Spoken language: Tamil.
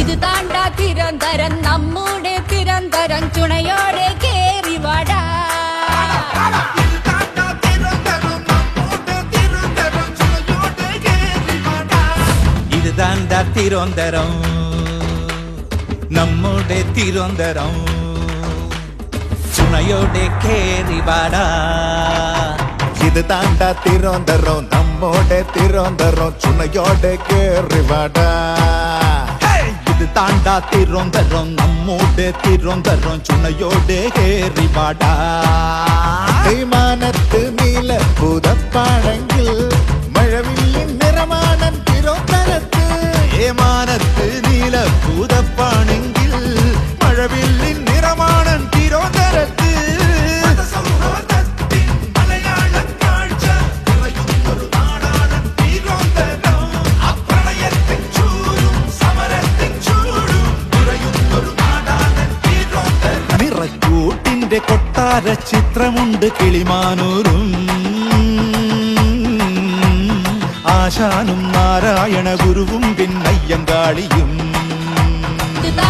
இது தாண்டா திரந்தரன் நம்மோட திரந்தரன் துணையோட கேரி வாடா. இதுதான்டா திரோந்தரம் நம்மோட திரோந்தரம் துணையோட கேரி வாடா. இது தாண்டா திரோந்தரம் நம்மோட திரோந்தரம் சுனையோட கேறிவாடா தாண்டா திரோம் தரோம் நம்மோடு திரோம் தரோம் சுனையோடு ஏறி வாடா. விமானத்து நீல புதப்பாடங்கில் மழவில்லின் நிறமான திரோம் தரத்து ஏமானத்து நீல புதப்பாடங்கில் നിറക്കൂട്ടിന്റെ കൊട്ടാര ചിത്രമുണ്ട് കിളിമാനൂരും. ആശാനും നാരായണ ഗുരുവും പിന്നയ്യങ്കാളിയും ഇത്